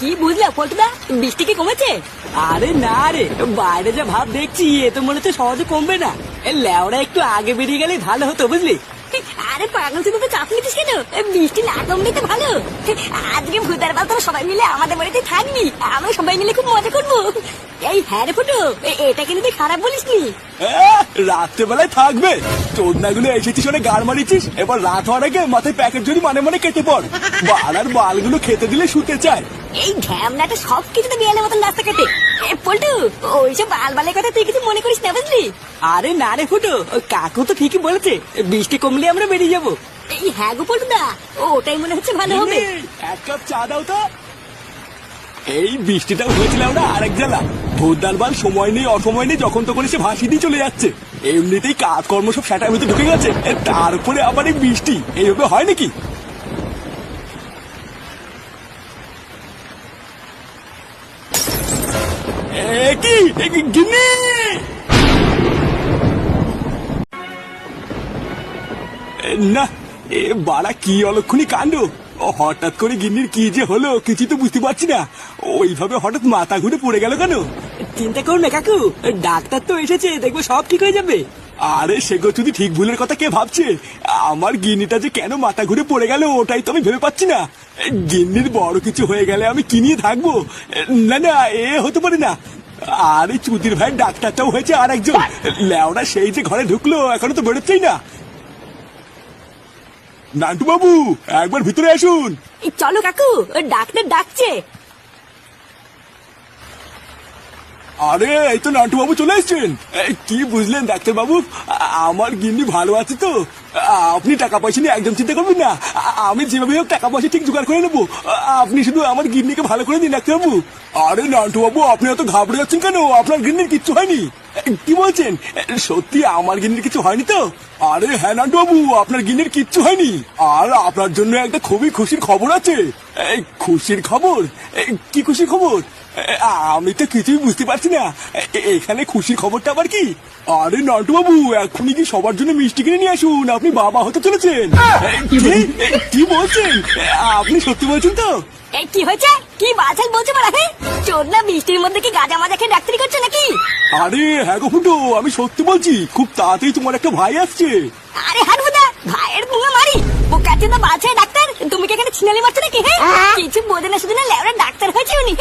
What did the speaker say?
কি বুঝলা পল্টুদা বৃষ্টি কি কমেছে? আরে না রে বাইরে যা ভাব দেখছি এ তো মনে হচ্ছে সহজে কমবে না। এ লেওরা একটু আগে বেরিয়ে গেলে ভালো হতো বুঝলি? আরে পাগল তুই তো চাপ নিতিস কেন? বৃষ্টি না কমলে তো ভালো। আজকে ভূতার বাল তোরা সবাই মিলে আমাদের বাড়িতে থাকবি। আমরা সবাই মিলে খুব মজা করব। এই হ্যাঁ রে ফুটো এ- এটা কিন্তু তুই খারাপ বলিস নি রাত্রেবেলায় থাকবে। চোদনাগুলো এসেছিস ওনে গাড় মারিছিস? এবার রাত হওয়ার আগে মাথায় প্যাকেট জড়ি মানে মানে কেটে পড়। বালার বালগুলো খেতে দিলে শুতে চায়। এই ঘ্যামনাটা সব কিছুতে বিয়ালের মতন রাস্তা কাটে। পল্টু ওইসব বালবালের কথা তুই কিছু মনে করিস না বুঝলি? আরে না রে ফুটো কাকু তো ঠিকই বলেছে বৃষ্টি কমলে আমরা বেরিয়ে যাব। এই হ্যাঁ গো পল্টুদা ওটাই মনে হচ্ছে ভালো হবে। এক কাপ চা দাও তো। এই বৃষ্টিটাও হয়েছিল আমরা আরেক জেলা ভোরদার বাল সময় নেই অসময় নেই যখন তখন এসে ভাসি দিয়ে চলে যাচ্ছে। এমনিতেই কাজকর্ম সব সেটার ভিতরে ঢুকে গেছে তারপরে আবার এই বৃষ্টি। এইভাবে হয় নাকি? না এ বাড়া কি অলক্ষণী কাণ্ড? হঠাৎ করে গিন্নির কি যে হলো কিছু তো বুঝতে পারছি না। ওইভাবে হঠাৎ মাথা ঘুরে পড়ে গেল কেন? চিন্তা করো না, কাকু। ডাক্তার তো এসেছে, দেখব সব ঠিক হয়ে যাবে। আরে সেগো যদি ঠিক ভুলের কথা কে ভাবছে? আমার গিন্নিটা যে কেন মাথা ঘুরে পড়ে গেল, ওটাই তো আমি ভেবে পাচ্ছি না। গিন্নির বড় কিছু হয়ে গেলে আমি কি নিয়ে থাকব? না না, এ হতে পারে না। আরে, চুদির ভাই, ডাক্তারটাও হয়েছে আর একজন লেওরা সেই যে ঘরে ঢুকলো, এখনও তো বেরোচ্ছেই না। নান্টু বাবু একবার ভিতরে আসুন। চলো কাকু, ডাক্তার ডাকছে। আরে, এই তো নান্টু বাবু চলে এসছেন। কি বুঝলেন ডাক্তার বাবু আমার গিন্নি ভালো আছে তো। আপনি টাকা পয়সা নিয়ে একদম চিন্তা করবেন না। আমি যেভাবে হোক টাকা পয়সা ঠিক জোগাড় করে নেব। আপনি শুধু আমার গিন্নিকে ভালো করে দিন বাবু আরে নান্টু বাবু, আপনি এত ঘাবড়ে যাচ্ছেন কেন? আপনার গিন্নির কিচ্ছু হয়নি। কি বলছেন? সত্যি আমার গিন্নির কিছু হয়নি তো? আরে হ্যাঁ নান্টু বাবু, আপনার গিন্নির কিচ্ছু হয়নি। আর আপনার জন্য একটা খুবই খুশির খবর আছে। খুশির খবর? কি খুশির খবর? আমি তো কিছুই বুঝতে পারছি না। এখানে খুশির খবরটা আবার কি? আরে নটু বাবু এখনই কি সবার জন্য মিষ্টি কিনে নিয়ে আসুন? আপনি বাবা হতে চলেছেন। কি বলছেন? আপনি সত্যি বলছেন তো? এই কি হয়েছে? কি বাছাল বলছে বলা চোর না বৃষ্টির মধ্যে কি গাঁজা মাজা খেয়ে ডাক্তারি করছে নাকি? আরে হ্যাঁ গো ফুটো আমি সত্যি বলছি খুব তাড়াতাড়ি তোমার একটা ভাই আসছে। আরে হারবুদা ভাইয়ের মুঙে মারি। বোকাচ্ছে তো বাছাই ডাক্তার তুমি কি এখানে ছিনালি মারছো নাকি হ্যাঁ কিছু বোঝে না শুধু না লেবরা ডাক্তার হয়েছে উনি